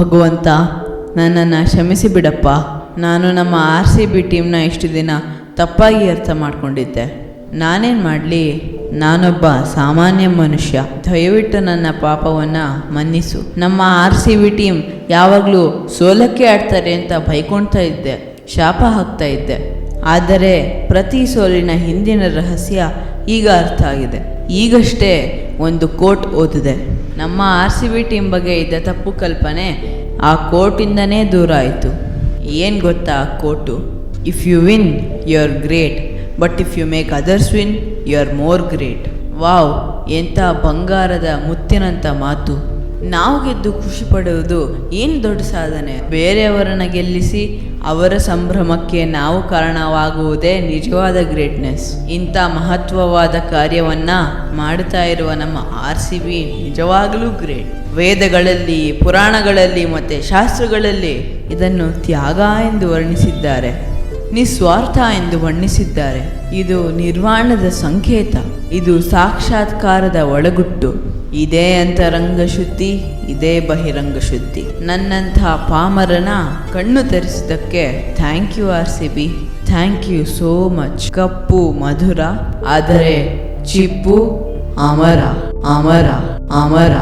ಭಗವಂತ, ನನ್ನನ್ನು ಕ್ಷಮಿಸಿ ಬಿಡಪ್ಪ. ನಾನು ನಮ್ಮ ಆರ್ ಸಿ ಬಿ ಟೀಮ್ನ ಇಷ್ಟು ದಿನ ತಪ್ಪಾಗಿ ಅರ್ಥ ಮಾಡಿಕೊಂಡಿದ್ದೆ. ನಾನೇನು ಮಾಡಲಿ? ನಾನೊಬ್ಬ ಸಾಮಾನ್ಯ ಮನುಷ್ಯ. ದಯವಿಟ್ಟು ನನ್ನ ಪಾಪವನ್ನು ಮನ್ನಿಸು. ನಮ್ಮ ಆರ್ ಸಿ ಬಿ ಟೀಮ್ ಯಾವಾಗಲೂ ಸೋಲಕ್ಕೆ ಆಡ್ತಾರೆ ಅಂತ ಬೈಕೊಳ್ತಾ ಇದ್ದೆ. ಶಾಪ ಹಾಕ್ತಾ ಇದ್ದೆ. ಆದರೆ ಪ್ರತಿ ಸೋಲಿನ ಹಿಂದಿನ ರಹಸ್ಯ ಈಗ ಅರ್ಥ ಆಗಿದೆ. ಈಗಷ್ಟೇ ಒಂದು ಕೋಟ್ ಓದಿದೆ. ನಮ್ಮ ಆರ್ ಸಿ ಬಿ ಟೀಮ್ ಬಗ್ಗೆ ಇದ್ದ ತಪ್ಪು ಕಲ್ಪನೆ ಆ ಕೋರ್ಟಿಂದನೇ ದೂರ ಆಯಿತು. ಏನು ಗೊತ್ತಾ ಆ court? If you win you are great but if you make others win you are more great wow, ಎಂಥ ಬಂಗಾರದ ಮುತ್ತಿನಂಥ ಮಾತು. ನಾವು ಗೆದ್ದು ಖುಷಿ ಪಡುವುದು ಏನು ದೊಡ್ಡ ಸಾಧನೆ? ಬೇರೆಯವರನ್ನು ಗೆಲ್ಲಿಸಿ ಅವರ ಸಂಭ್ರಮಕ್ಕೆ ನಾವು ಕಾರಣವಾಗುವುದೇ ನಿಜವಾದ ಗ್ರೇಟ್ನೆಸ್ ಇಂಥ ಮಹತ್ವವಾದ ಕಾರ್ಯವನ್ನ ಮಾಡುತ್ತಾ ಇರುವ ನಮ್ಮ ಆರ್ ಸಿ ಬಿ ನಿಜವಾಗಲೂ ಗ್ರೇಟ್ ವೇದಗಳಲ್ಲಿ, ಪುರಾಣಗಳಲ್ಲಿ ಮತ್ತು ಶಾಸ್ತ್ರಗಳಲ್ಲಿ ಇದನ್ನು ತ್ಯಾಗ ಎಂದು ವರ್ಣಿಸಿದ್ದಾರೆ. ನಿಸ್ವಾರ್ಥ ಎಂದು ಬಣ್ಣಿಸಿದ್ದಾರೆ ಇದು ನಿರ್ವಾಣದ ಸಂಕೇತ. ಇದು ಸಾಕ್ಷಾತ್ಕಾರದ ಒಳಗುಟ್ಟು. ಇದೇ ಅಂತರಂಗ ಶುದ್ಧಿ, ಇದೇ ಬಹಿರಂಗ ಶುದ್ಧಿ. ನನ್ನಂಥ ಪಾಮರನ ಕಣ್ಣು ತರಿಸಿದ್ದಕ್ಕೆ thank you R C B thank you so much. ಕಪ್ಪು, ಮಧುರ, ಆದರೆ ಚಿಪ್ಪು, ಅಮರ ಅಮರ ಅಮರ.